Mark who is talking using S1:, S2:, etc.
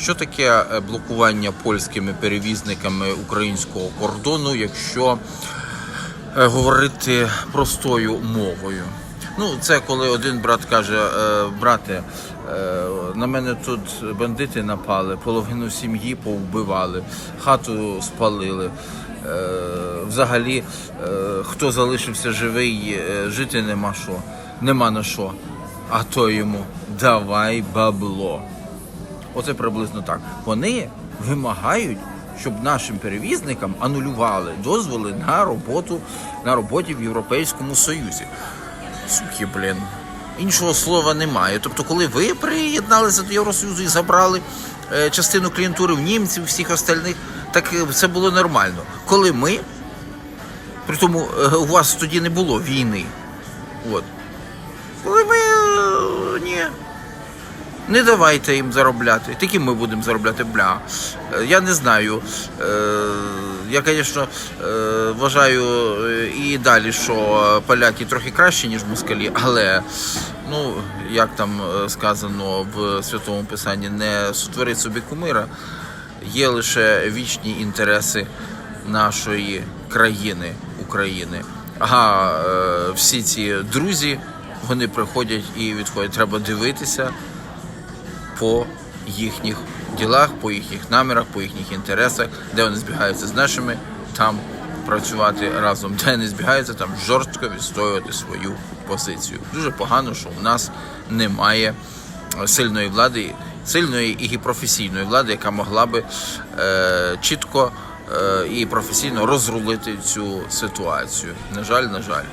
S1: Що таке е, блокування польськими перевізниками українського кордону, якщо е, говорити простою мовою? Ну, це коли один брат каже: е, брате, на мене тут бандити напали, половину сім'ї повбивали, хату спалили. Взагалі, хто залишився живий, жити нема що, нема на що. А то йому давай бабло. Оце приблизно так. Вони вимагають, щоб нашим перевізникам анулювали дозволи на роботу на роботі в Європейському Союзі. Суки, блін. Іншого слова немає. Тобто, коли ви приєдналися до Євросоюзу і забрали е, частину клієнтури в німців, всіх остальних, так е, це було нормально. Коли ми, при тому е, у вас тоді не було війни. От. Не давайте їм заробляти. Тільки ми будемо заробляти бля. Е, Я не знаю. Е, Я, звісно, е, вважаю і далі, що поляки трохи кращі, ніж москалі, але ну, як там сказано в Святому Писанні, не сотворить собі кумира, є лише вічні інтереси нашої країни, України. Е, всі ці друзі, вони приходять і відходять. Треба дивитися по їхніх ділах, по їхніх намірах, по їхніх інтересах, де вони збігаються з нашими, там працювати разом, де не збігаються, там жорстко відстоювати свою позицію. Дуже погано, що у нас немає е, сильної влади, сильної і професійної влади, яка могла би е, чітко е, і професійно розрулити цю ситуацію. На жаль, на жаль.